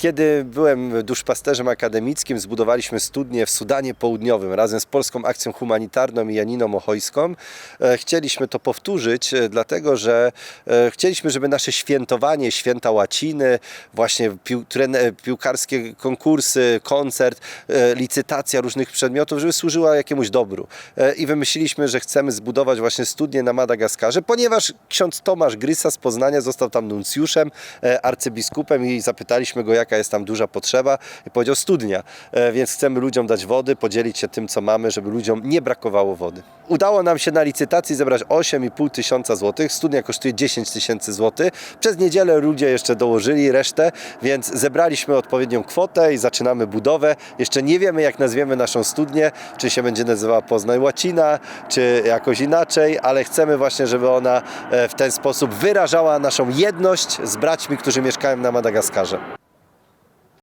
Kiedy byłem duszpasterzem akademickim, zbudowaliśmy studnię w Sudanie Południowym razem z Polską Akcją Humanitarną i Janiną Ochojską. E, Chcieliśmy to powtórzyć, e, dlatego że e, chcieliśmy, żeby nasze świętowanie, święta łaciny, właśnie pił, piłkarskie konkursy, koncert, licytacja różnych przedmiotów, żeby służyła jakiemuś dobru. I wymyśliliśmy, że chcemy zbudować właśnie studnię na Madagaskarze, ponieważ ksiądz Tomasz Grysa z Poznania został tam nuncjuszem, arcybiskupem i zapytaliśmy go, jaka jest tam duża potrzeba i powiedział studnia, E, więc chcemy ludziom dać wody, podzielić się tym, co mamy, żeby ludziom nie brakowało wody. Udało nam się na licytacji zebrać 8,5 tysiąca złotych, studnia kosztuje 10 tysięcy złotych. Przez niedzielę ludzie jeszcze dołożyli resztę, więc zebraliśmy odpowiednią kwotę i zaczynamy budowę. Jeszcze nie wiemy, jak nazwiemy naszą studnię, czy się będzie nazywała Poznań Łacina, czy jakoś inaczej, ale chcemy właśnie, żeby ona e, w ten sposób wyrażała naszą jedność z braćmi, którzy mieszkają na Madagaskarze.